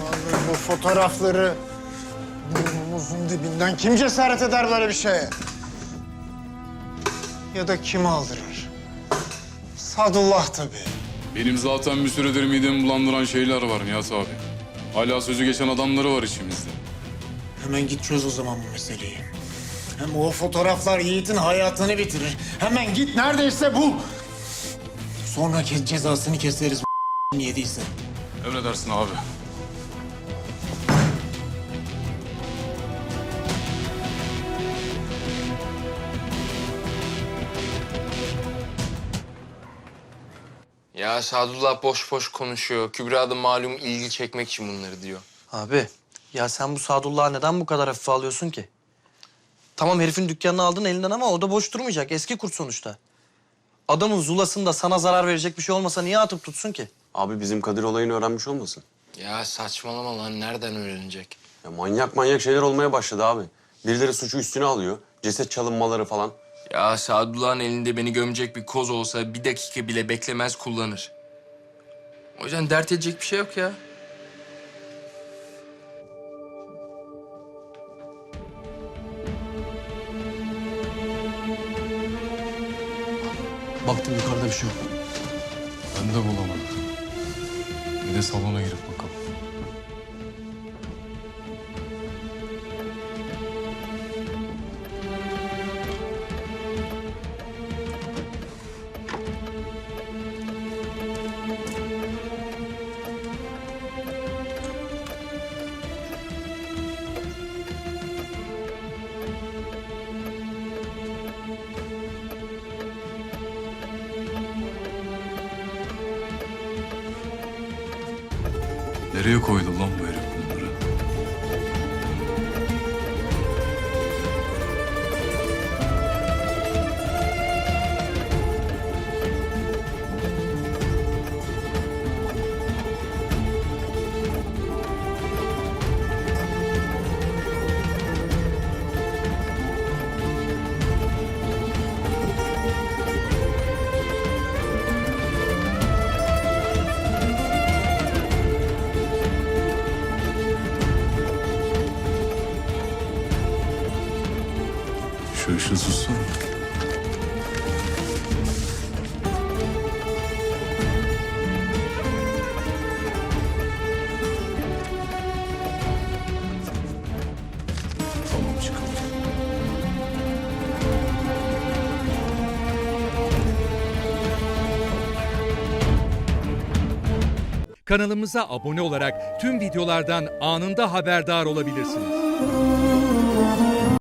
Vallahi bu fotoğrafları burnumuzun dibinden kim cesaret eder böyle bir şeye? Ya da kim aldırır? Sadullah tabii. Benim zaten bir süredir midemi bulandıran şeyler var Nihat abi. Hala sözü geçen adamları var içimizde. Hemen git çöz o zaman bu meseleyi. Hem o fotoğraflar Yiğit'in hayatını bitirir. Hemen git neredeyse bul. Sonra cezasını keseriz yediyse. Emredersin abi. Ya Sadullah boş boş konuşuyor. Kübra da malum ilgi çekmek için bunları diyor. Abi ya sen bu Sadullah'ı neden bu kadar hafife alıyorsun ki? Tamam herifin dükkanını aldın elinden ama o da boş durmayacak. Eski kurt sonuçta. Adamın zulasında sana zarar verecek bir şey olmasa niye atıp tutsun ki? Abi bizim Kadir olayını öğrenmiş olmasın? Ya saçmalama lan nereden öğrenecek? Ya manyak manyak şeyler olmaya başladı abi. Birileri suçu üstüne alıyor. Ceset çalınmaları falan. Ya Sadullah'ın elinde beni gömecek bir koz olsa bir dakika bile beklemez kullanır. O yüzden dert edecek bir şey yok ya. Baktım yukarıda bir şey yok. Ben de bulamadım. Bir de salona girip bakalım. Nereye koydu lan bu Şu ışığı çıkalım. Kanalımıza abone olarak tüm videolardan anında haberdar olabilirsiniz.